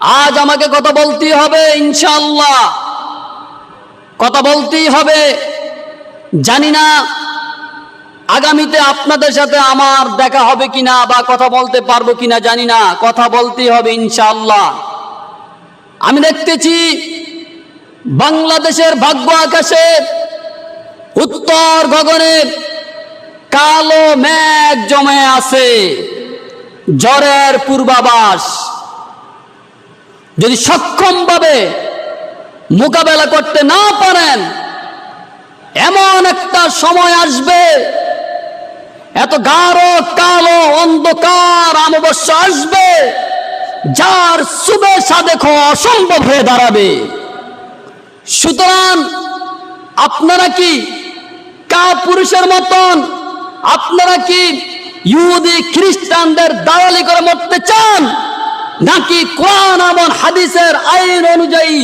আজ আমাকে কথা বলতেই হবে ইনশাল্লাহ কথা বলতেই হবে। জানি না আগামীতে আপনাদের সাথে আমার দেখা হবে কিনা বা কথা বলতে পারব কিনা, জানি না। কথা বলতেই হবে ইনশাল্লাহ আমি দেখতেছি বাংলাদেশের ভাগ্য আকাশে উত্তর গগনে কালো মেঘ জমে আছে। জ্বরের পূর্বাভাস। যদি সক্ষমভাবে মোকাবেলা করতে না পারেন, এমন একটা সময় আসবে, এত গাঢ়, কালো অন্ধকার অমাবস্যা আসবে, যার সুবে সাদেখ অসম্ভব হয়ে দাঁড়াবে। সুতরাং আপনারা কি কা পুরুষের মতন, আপনারা কি ইহুদি খ্রিস্টানদের দালালি করে মরতে চান? নাকি কোরআন এবং হাদিসের আইন অনুযায়ী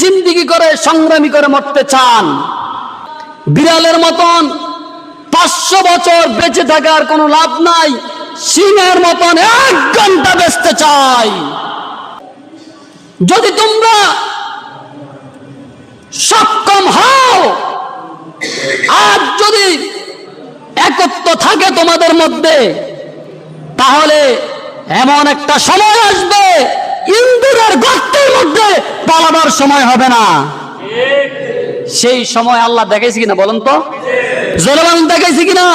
জিন্দিগি করে, সংগ্রামী করে মরতে চান? বিড়ালের মতন পাঁচশো বছর বেঁচে থাকার কোনো লাভ নাই, সিংহের মতন এক ঘণ্টা বেচতে চাই। যদি তোমরা সক্ষম হও, আর যদি একত্র থাকে তোমাদের মধ্যে, তাহলে এমন একটা সময় আসবে ইন্দুরের গর্তের মধ্যে পালাবার সময় হবে না। সেই সময় আল্লাহ দেখাইছে কিনা বলেন তো? জোরে বলেন দেখাইছে কিনা?